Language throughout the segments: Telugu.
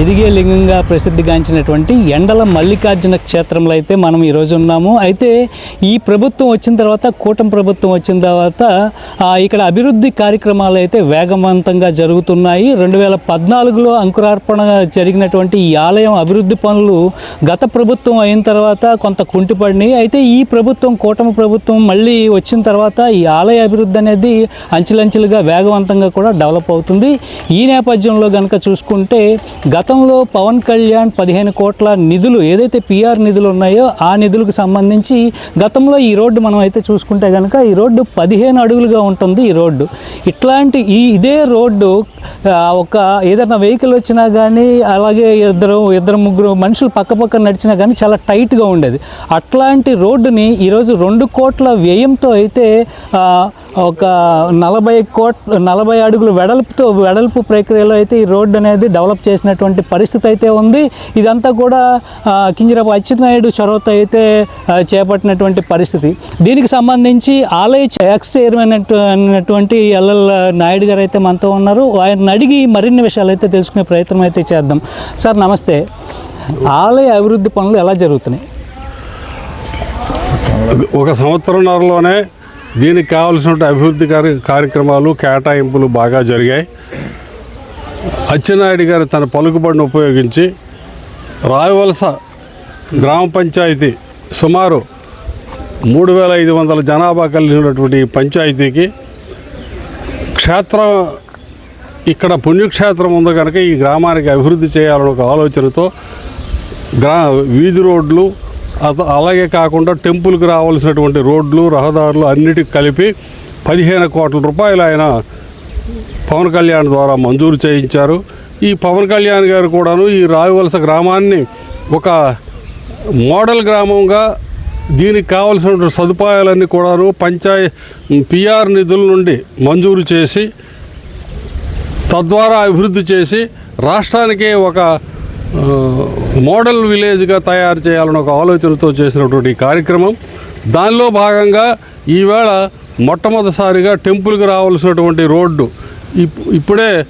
ఎదిగే లింగంగా ప్రసిద్ధిగాంచినటువంటి ఎండల మల్లికార్జున క్షేత్రంలో అయితే మనం ఈరోజు ఉన్నాము. అయితే ఈ ప్రభుత్వం వచ్చిన తర్వాత కూటమి ప్రభుత్వం వచ్చిన తర్వాత ఇక్కడ అభివృద్ధి కార్యక్రమాలు అయితే వేగవంతంగా జరుగుతున్నాయి. రెండు వేల పద్నాలుగులో అంకురార్పణ జరిగినటువంటి ఈ ఆలయం అభివృద్ధి పనులు గత ప్రభుత్వం అయిన తర్వాత కొంత కుంటిపడినాయి. అయితే ఈ ప్రభుత్వం కూటమి ప్రభుత్వం మళ్ళీ వచ్చిన తర్వాత ఈ ఆలయ అభివృద్ధి అనేది అంచెలంచెలుగా వేగవంతంగా కూడా డెవలప్ అవుతుంది. ఈ నేపథ్యంలో కనుక చూసుకుంటే గత గతంలో పవన్ కళ్యాణ్ పదిహేను కోట్ల నిధులు ఏదైతే పిఆర్ నిధులు ఉన్నాయో ఆ నిధులకు సంబంధించి గతంలో ఈ రోడ్డు మనం అయితే చూసుకుంటే కనుక ఈ రోడ్డు పదిహేను అడుగులుగా ఉంటుంది ఈ రోడ్డు. ఇట్లాంటి ఈ ఇదే రోడ్డు ఒక ఏదైనా వెహికల్ వచ్చినా కానీ అలాగే ఇద్దరు ఇద్దరు ముగ్గురు మనుషులు పక్క పక్కన నడిచినా కానీ చాలా టైట్గా ఉండేది. అట్లాంటి రోడ్డుని ఈరోజు రెండు కోట్ల వ్యయంతో అయితే ఒక నలభై కోట్ నలభై అడుగులు వెడల్పుతో వెడల్పు ప్రక్రియలో అయితే ఈ రోడ్డు అనేది డెవలప్ చేసినటువంటి పరిస్థితి అయితే ఉంది. ఇదంతా కూడా కింజరాపు అచ్చెన్నాయుడు చొరవతో అయితే చేపట్టినటువంటి పరిస్థితి. దీనికి సంబంధించి ఆలయ ఎక్స్ చైర్మన్ అనేటువంటి అన్నటువంటి ఎల్ఎల్ నాయుడు గారు అయితే మనతో ఉన్నారు. ఆయన అడిగి మరిన్ని విషయాలు అయితే తెలుసుకునే ప్రయత్నం అయితే చేద్దాం. సార్ నమస్తే. ఆలయ అభివృద్ధి పనులు ఎలా జరుగుతున్నాయి? ఒక సంవత్సరంన్నరలోనే దీనికి కావలసిన అభివృద్ధి కార్య కార్యక్రమాలు కేటాయింపులు బాగా జరిగాయి. అచ్చెన్నాయుడు గారు తన పలుకుబడిని ఉపయోగించి రాయవలస గ్రామ పంచాయతీ సుమారు మూడు వేల ఐదు వందల జనాభా కలిగినటువంటి పంచాయతీకి క్షేత్రం ఇక్కడ పుణ్యక్షేత్రం ఉంది కనుక ఈ గ్రామానికి అభివృద్ధి చేయాలని ఒక ఆలోచనతో గ్రా వీధి రోడ్లు అలాగే కాకుండా టెంపుల్కి రావాల్సినటువంటి రోడ్లు రహదారులు అన్నిటికి కలిపి పదిహేను కోట్ల రూపాయలు ఆయన పవన్ కళ్యాణ్ ద్వారా మంజూరు చేయించారు. ఈ పవన్ కళ్యాణ్ గారు కూడాను ఈ రాయవలస గ్రామాన్ని ఒక మోడల్ గ్రామంగా దీనికి కావలసిన సదుపాయాలన్నీ కూడాను పంచాయ పిఆర్ నిధుల నుండి మంజూరు చేసి తద్వారా అభివృద్ధి చేసి రాష్ట్రానికే ఒక మోడల్ విలేజ్గా తయారు చేయాలని ఒక ఆలోచనతో చేసినటువంటి కార్యక్రమం. దానిలో భాగంగా ఈవేళ మొట్టమొదటిసారిగా టెంపుల్కి రావాల్సినటువంటి రోడ్డు ఇప్- ఇప్పుడే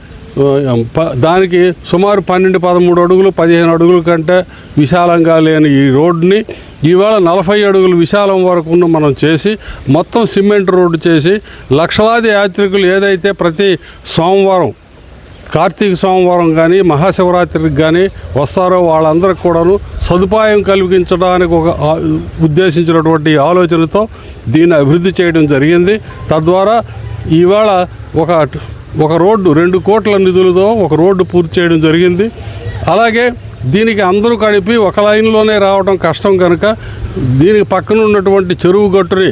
ప- దానికి సుమారు పన్నెండు పదమూడు అడుగులు పదిహేను అడుగుల కంటే విశాలంగా లేని ఈ రోడ్డుని ఈవేళ నలభై అడుగులు విశాలం వరకు మనం చేసి మొత్తం సిమెంట్ రోడ్డు చేసి లక్షలాది యాత్రికులు ఏదైతే ప్రతి సోమవారం కార్తీక సోమవారం కానీ మహాశివరాత్రికి కానీ వస్తారో వాళ్ళందరికి కూడాను సదుపాయం కలిగించడానికి ఒక ఉద్దేశించినటువంటి ఆలోచనతో దీన్ని అభివృద్ధి చేయడం జరిగింది. తద్వారా ఈవేళ ఒక ఒక రోడ్డు రెండు కోట్ల నిధులతో ఒక రోడ్డు పూర్తి చేయడం జరిగింది. అలాగే దీనికి అందరూ కలిపి ఒక లైన్లోనే రావడం కష్టం కనుక దీనికి పక్కన ఉన్నటువంటి చెరువు గట్టుని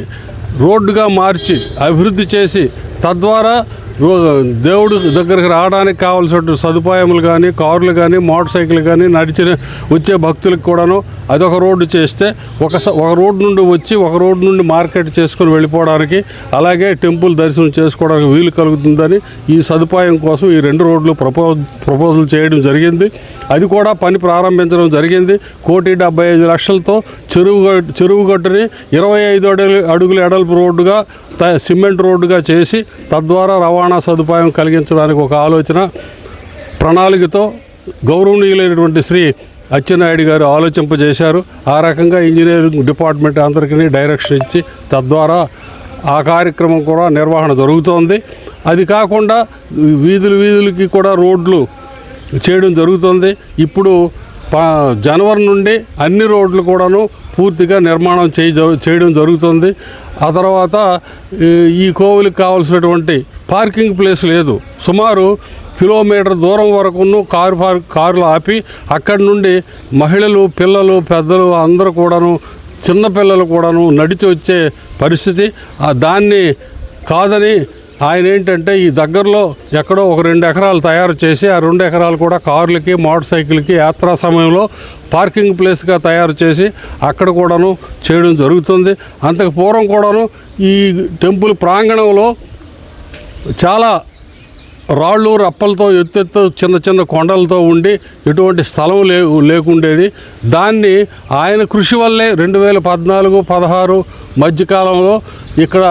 రోడ్డుగా మార్చి అభివృద్ధి చేసి తద్వారా దేవుడు దగ్గరికి రావడానికి కావాల్సిన సదుపాయములు కానీ కార్లు కానీ మోటార్ సైకిల్ కానీ నడిచిన వచ్చే భక్తులకు కూడాను అదొక రోడ్డు చేస్తే ఒక స- ఒక రోడ్డు నుండి వచ్చి ఒక రోడ్డు నుండి మార్కెట్ చేసుకొని వెళ్ళిపోవడానికి అలాగే టెంపుల్ దర్శనం చేసుకోవడానికి వీలు కలుగుతుందని ఈ సదుపాయం కోసం ఈ రెండు రోడ్లు ప్రపో ప్రపోజల్ చేయడం జరిగింది. అది కూడా పని ప్రారంభించడం జరిగింది. కోటి డెబ్బై ఐదు లక్షలతో చెరువు చెరువు గట్టుని ఇరవై ఐదు అడుగులు అడుగుల ఎడల్పు రోడ్డుగా త- సిమెంట్ రోడ్డుగా చేసి తద్వారా రవాణా సదుపాయం కలిగించడానికి ఒక ఆలోచన ప్రణాళికతో గౌరవనీయులైనటువంటి శ్రీ అచ్చెన్నాయుడు గారు ఆలోచింపజేశారు ఆ రకంగా ఇంజనీరింగ్ డిపార్ట్మెంట్ అందరికీ డైరెక్షన్ ఇచ్చి తద్వారా ఆ కార్యక్రమం కూడా నిర్వహణ జరుగుతోంది. అది కాకుండా వీధులు వీధులకి కూడా రోడ్లు చేయడం జరుగుతుంది. ఇప్పుడు జనవరి నుండి అన్ని రోడ్లు కూడాను పూర్తిగా నిర్మాణం చేయ చేయడం జరుగుతుంది. ఆ తర్వాత ఈ- ఈ కోవిలికి కావాల్సినటువంటి పార్కింగ్ ప్లేస్ లేదు. సుమారు కిలోమీటర్ దూరం వరకును కారు పార్క్ కార్లు ఆపి అక్కడి నుండి మహిళలు పిల్లలు పెద్దలు అందరూ కూడాను చిన్నపిల్లలు కూడాను నడిచి వచ్చే పరిస్థితి. దాన్ని కాదని ఆయన ఏంటంటే ఈ దగ్గరలో ఎక్కడో ఒక రెండు ఎకరాలు తయారు చేసి ఆ రెండు ఎకరాలు కూడా కార్లకి మోటార్ సైకిల్కి యాత్రా సమయంలో పార్కింగ్ ప్లేస్గా తయారు చేసి అక్కడ కూడాను చేయడం జరుగుతుంది. అంతకు పూర్వం కూడాను ఈ టెంపుల్ ప్రాంగణంలో చాలా రాళ్ళు రప్పలతో ఎత్తెత్తు చిన్న చిన్న కొండలతో ఉండి ఎటువంటి స్థలం లే లేకుండేది. దాన్ని ఆయన కృషి వల్లే రెండు వేల పద్నాలుగు పదహారు మధ్యకాలంలో ఇక్కడ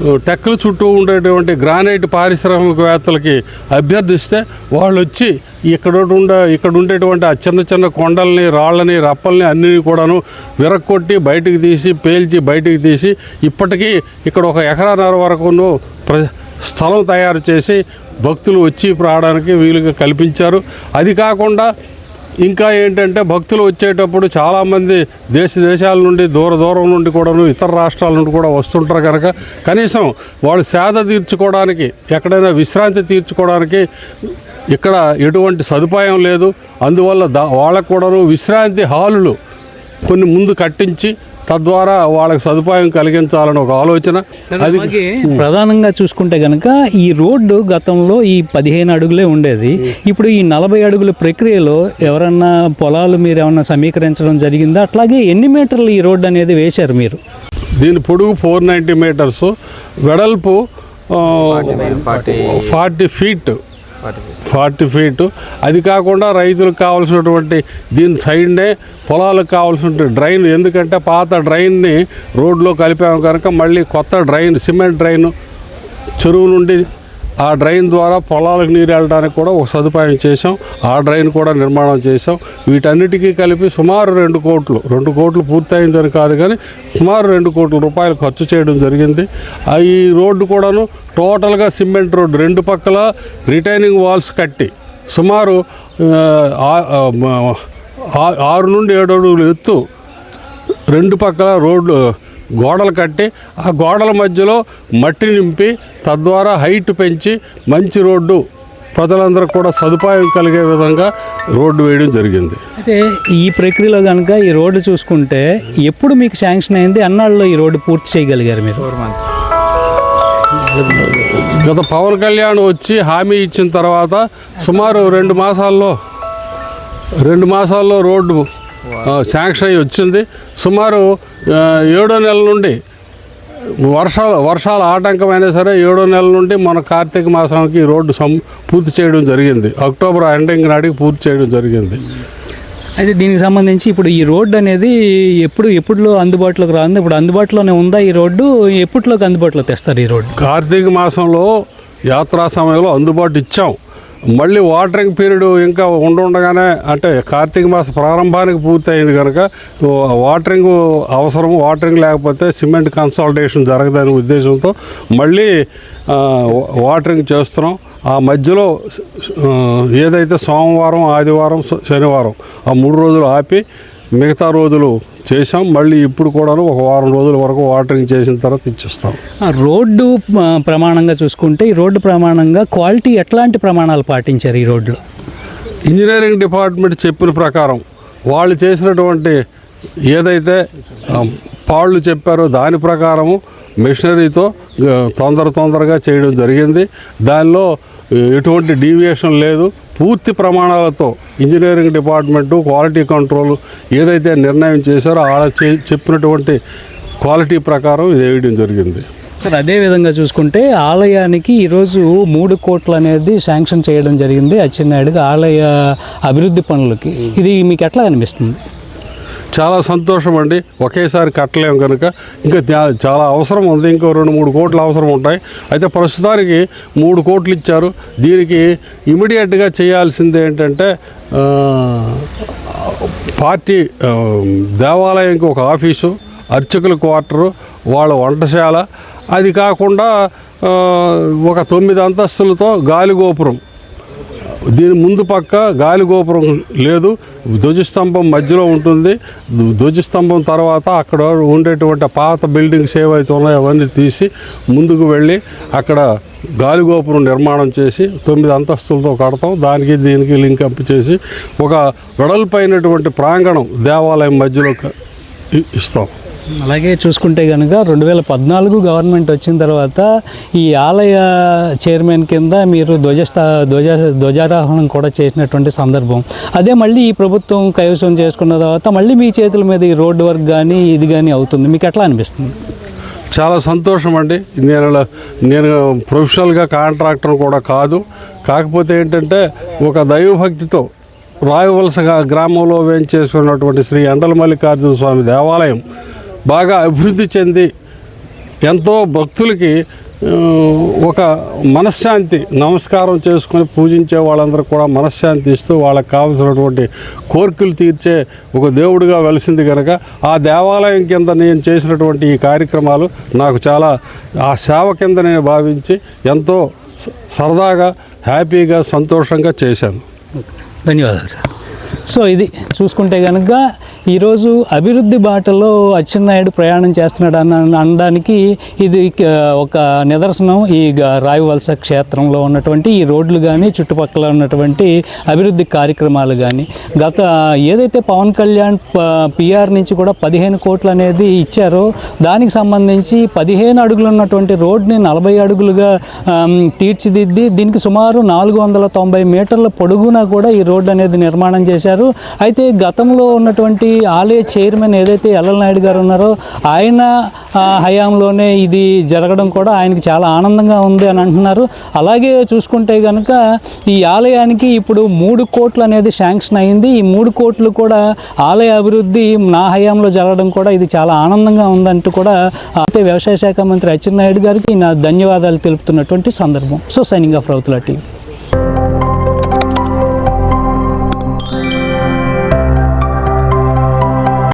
టెక్కల చుట్టూ ఉండేటువంటి గ్రానైట్ పారిశ్రామికవేత్తలకి అభ్యర్థిస్తే వాళ్ళు వచ్చి ఇక్కడ ఉండే ఇక్కడ ఉండేటువంటి ఆ చిన్న చిన్న కొండల్ని రాళ్ళని రప్పల్ని అన్నీ కూడాను విరక్కొట్టి బయటికి తీసి పేల్చి బయటికి తీసి ఇప్పటికీ ఇక్కడ ఒక ఎకరాన్నర వరకును ప్ర స్థలం తయారు చేసి భక్తులు వచ్చి రావడానికి వీలుగా కల్పించారు. అది కాకుండా ఇంకా ఏంటంటే భక్తులు వచ్చేటప్పుడు చాలామంది దేశ దేశాల నుండి దూర దూరం నుండి కూడాను ఇతర రాష్ట్రాల నుండి కూడా వస్తుంటారు కనుక. కనీసం వాళ్ళు సేద తీర్చుకోవడానికి ఎక్కడైనా విశ్రాంతి తీర్చుకోవడానికి ఇక్కడ ఎటువంటి సదుపాయం లేదు. అందువల్ల దా వాళ్ళకు కూడాను విశ్రాంతి హాలులు కొన్ని ముందు కట్టించి తద్వారా వాళ్ళకి సదుపాయం కలిగించాలని ఒక ఆలోచన. అది ప్రధానంగా చూసుకుంటే గనక ఈ రోడ్డు గతంలో ఈ పదిహేను అడుగులే ఉండేది. ఇప్పుడు ఈ నలభై అడుగుల ప్రక్రియలో ఎవరన్నా పొలాలు మీరు ఏమన్నా సమీకరించడం జరిగిందా? అట్లాగే ఎన్ని మీటర్లు ఈ రోడ్డు అనేది వేశారు మీరు? దీని పొడుగు ఫోర్ నైంటీ మీటర్స్ వెడల్పు ఫార్టీ ఫీట్. Forty feet. అది కాకుండా రైతులకు కావాల్సినటువంటి దీని సైడ్నే పొలాలకు కావాల్సిన డ్రైన్. ఎందుకంటే పాత డ్రైన్ని రోడ్లో కలిపాము కనుక మళ్ళీ కొత్త డ్రైన్ సిమెంట్ డ్రైన్ చెరువు నుండి ఆ డ్రైన్ ద్వారా పొలాలకు నీరు వెళ్ళడానికి కూడా ఒక సదుపాయం చేసాం ఆ డ్రైన్ కూడా నిర్మాణం చేసాం వీటన్నిటికీ కలిపి సుమారు రెండు కోట్లు రెండు కోట్లు పూర్తయిందని కాదు కానీ సుమారు రెండు కోట్ల రూపాయలు ఖర్చు చేయడం జరిగింది. ఈ రోడ్డు కూడాను టోటల్గా సిమెంట్ రోడ్డు రెండు పక్కల రిటైనింగ్ వాల్స్ కట్టి సుమారు ఆరు నుండి ఏడు అడుగులు ఎత్తు రెండు పక్కల రోడ్లు గోడలు కట్టి ఆ గోడల మధ్యలో మట్టి నింపి తద్వారా హైట్ పెంచి మంచి రోడ్డు ప్రజలందరూ కూడా సదుపాయం కలిగే విధంగా రోడ్డు వేయడం జరిగింది. అయితే ఈ ప్రక్రియలో కనుక ఈ రోడ్డు చూసుకుంటే ఎప్పుడు మీకు శాంక్షన్ అయింది? అన్నాళ్ళలో ఈ రోడ్డు పూర్తి చేయగలిగారు మీరు? గత పవన్ కళ్యాణ్ వచ్చి హామీ ఇచ్చిన తర్వాత సుమారు రెండు మాసాల్లో రెండు మాసాల్లో రోడ్డు శాంక్షన్ అయ్యి వచ్చింది. సుమారు ఏడో నెల నుండి వర్షాలు వర్షాలు ఆటంకమైనా సరే ఏడో నెల నుండి మన కార్తీక మాసానికి రోడ్డు సం పూర్తి చేయడం జరిగింది. అక్టోబర్ ఎండింగ్ నాటికి పూర్తి చేయడం జరిగింది. అయితే దీనికి సంబంధించి ఇప్పుడు ఈ రోడ్డు అనేది ఎప్పుడు ఎప్పుడులో అందుబాటులోకి రాంది ఇప్పుడు అందుబాటులోనే ఉందా ఈ రోడ్డు? ఎప్పట్లోకి అందుబాటులో తెస్తారు ఈ రోడ్డు? కార్తీక మాసంలో యాత్రా సమయంలో అందుబాటు ఇచ్చాం. మళ్ళీ వాటరింగ్ పీరియడ్ ఇంకా ఉండుండగానే అంటే కార్తీక మాస ప్రారంభానికి పూర్తయింది కనుక వాటరింగ్ అవసరం వాటరింగ్ లేకపోతే సిమెంట్ కన్సాలిడేషన్ జరగదనే ఉద్దేశంతో మళ్ళీ వాటరింగ్ చేస్తున్నాం. ఆ మధ్యలో ఏదైతే సోమవారం ఆదివారం శనివారం ఆ మూడు రోజులు ఆపి మిగతా రోజులు చేసాం మళ్ళీ ఇప్పుడు కూడాను ఒక వారం రోజుల వరకు వాటరింగ్ చేసిన తర్వాత ఇచ్చిస్తాం. ఆ రోడ్డు ప్రమాణంగా చూసుకుంటే ఈ రోడ్డు ప్రమాణంగా క్వాలిటీ ఎట్లాంటి ప్రమాణాలు పాటించారు ఈ రోడ్లో ఇంజనీరింగ్ డిపార్ట్మెంట్ చెప్పిన ప్రకారం వాళ్ళు చేసినటువంటి ఏదైతే పాళ్ళు చెప్పారో దాని ప్రకారము మిషనరీతో తొందర తొందరగా చేయడం జరిగింది. దానిలో ఎటువంటి డీవియేషన్ లేదు. పూర్తి ప్రమాణాలతో ఇంజనీరింగ్ డిపార్ట్మెంటు క్వాలిటీ కంట్రోల్ ఏదైతే నిర్ణయం చేశారో వాళ్ళ చెప్పినటువంటి క్వాలిటీ ప్రకారం ఇది వేయడం జరిగింది. సార్ అదే విధంగా చూసుకుంటే ఆలయానికి ఈరోజు మూడు కోట్లు అనేది శాంక్షన్ చేయడం జరిగింది. అచ్చెన్నాయుడుగా ఆలయ అభివృద్ధి పనులకి. ఇది మీకు ఎట్లా అనిపిస్తుంది? చాలా సంతోషం అండి ఒకేసారి కట్టలేము కనుక ఇంకా చాలా అవసరం ఉంది. ఇంకో రెండు మూడు కోట్లు అవసరం ఉంటాయి. అయితే ప్రస్తుతానికి మూడు కోట్లు ఇచ్చారు. దీనికి ఇమీడియట్గా చేయాల్సింది ఏంటంటే పార్టీ దేవాలయంకి ఒక ఆఫీసు అర్చకుల క్వార్టరు వాళ్ళ వంటశాల. అది కాకుండా ఒక తొమ్మిది అంతస్తులతో గాలిగోపురం. దీని ముందు పక్క గాలి గోపురం లేదు ధ్వజస్తంభం మధ్యలో ఉంటుంది. ధ్వజస్తంభం తర్వాత అక్కడ ఉండేటువంటి పాత బిల్డింగ్స్ ఏవైతే ఉన్నాయో అవన్నీ తీసి ముందుకు వెళ్ళి అక్కడ గాలిగోపురం నిర్మాణం చేసి తొమ్మిది అంతస్తులతో కడతాం. దానికి దీనికి లింక్ అప్ చేసి ఒక వెడల్పైనటువంటి ప్రాంగణం దేవాలయం మధ్యలో ఇస్తాం. అలాగే చూసుకుంటే కనుక రెండు వేల పద్నాలుగు గవర్నమెంట్ వచ్చిన తర్వాత ఈ ఆలయ చైర్మన్ కింద మీరు ధ్వజస్థా ధ్వజ ధ్వజారోహణం కూడా చేసినటువంటి సందర్భం. అదే మళ్ళీ ఈ ప్రభుత్వం కైవసం చేసుకున్న తర్వాత మళ్ళీ మీ చేతుల మీద ఈ రోడ్డు వర్క్ కానీ ఇది కానీ అవుతుంది. మీకు ఎట్లా అనిపిస్తుంది? చాలా సంతోషం అండి. నేను నేను ప్రొఫెషనల్గా కాంట్రాక్టర్ కూడా కాదు. కాకపోతే ఏంటంటే ఒక దైవభక్తితో రాయవలస గ్రామంలో వేయించేసుకున్నటువంటి శ్రీ ఎండల మల్లికార్జున స్వామి దేవాలయం బాగా అభివృద్ధి చెంది ఎంతో భక్తులకి ఒక మనశ్శాంతి నమస్కారం చేసుకొని పూజించే వాళ్ళందరూ కూడా మనశ్శాంతి ఇస్తూ వాళ్ళకి కావలసినటువంటి కోర్కులు తీర్చే ఒక దేవుడిగా వెలిసింది కనుక ఆ దేవాలయం కింద నేను చేసినటువంటి ఈ కార్యక్రమాలు నాకు చాలా ఆ సేవ కింద నేను భావించి ఎంతో సరదాగా హ్యాపీగా సంతోషంగా చేశాను. ధన్యవాదాలు సార్. సో ఇది చూసుకుంటే కనుక ఈరోజు అభివృద్ధి బాటలో అచ్చెన్నాయుడు ప్రయాణం చేస్తున్నాడు అన్న అనడానికి ఇది ఒక నిదర్శనం ఈ రాయవలస క్షేత్రంలో ఉన్నటువంటి ఈ రోడ్లు కానీ చుట్టుపక్కల ఉన్నటువంటి అభివృద్ధి కార్యక్రమాలు కానీ గత ఏదైతే పవన్ కళ్యాణ్ పిఆర్ నుంచి కూడా పదిహేను కోట్లు అనేది ఇచ్చారో దానికి సంబంధించి పదిహేను అడుగులు ఉన్నటువంటి రోడ్ని నలభై అడుగులుగా తీర్చిదిద్ది దీనికి సుమారు నాలుగు వందల తొంభై మీటర్ల పొడుగున కూడా ఈ రోడ్డు అనేది నిర్మాణం చేశారు. అయితే గతంలో ఉన్నటువంటి ఆలయ చైర్మన్ ఏదైతే ఎల్ఎల్ నాయుడు గారు ఉన్నారో ఆయన హయాంలోనే ఇది జరగడం కూడా ఆయనకి చాలా ఆనందంగా ఉంది అని అంటున్నారు. అలాగే చూసుకుంటే కనుక ఈ ఆలయానికి ఇప్పుడు మూడు కోట్లు అనేది శాంక్షన్ అయింది. ఈ మూడు కోట్లు కూడా ఆలయ అభివృద్ధి నా హయాంలో జరగడం కూడా ఇది చాలా ఆనందంగా ఉందంటూ కూడా అయితే వ్యవసాయ శాఖ మంత్రి అచ్చెన్నాయుడు గారికి నా ధన్యవాదాలు తెలుపుతున్నటువంటి సందర్భం. So signing off Rautula TV.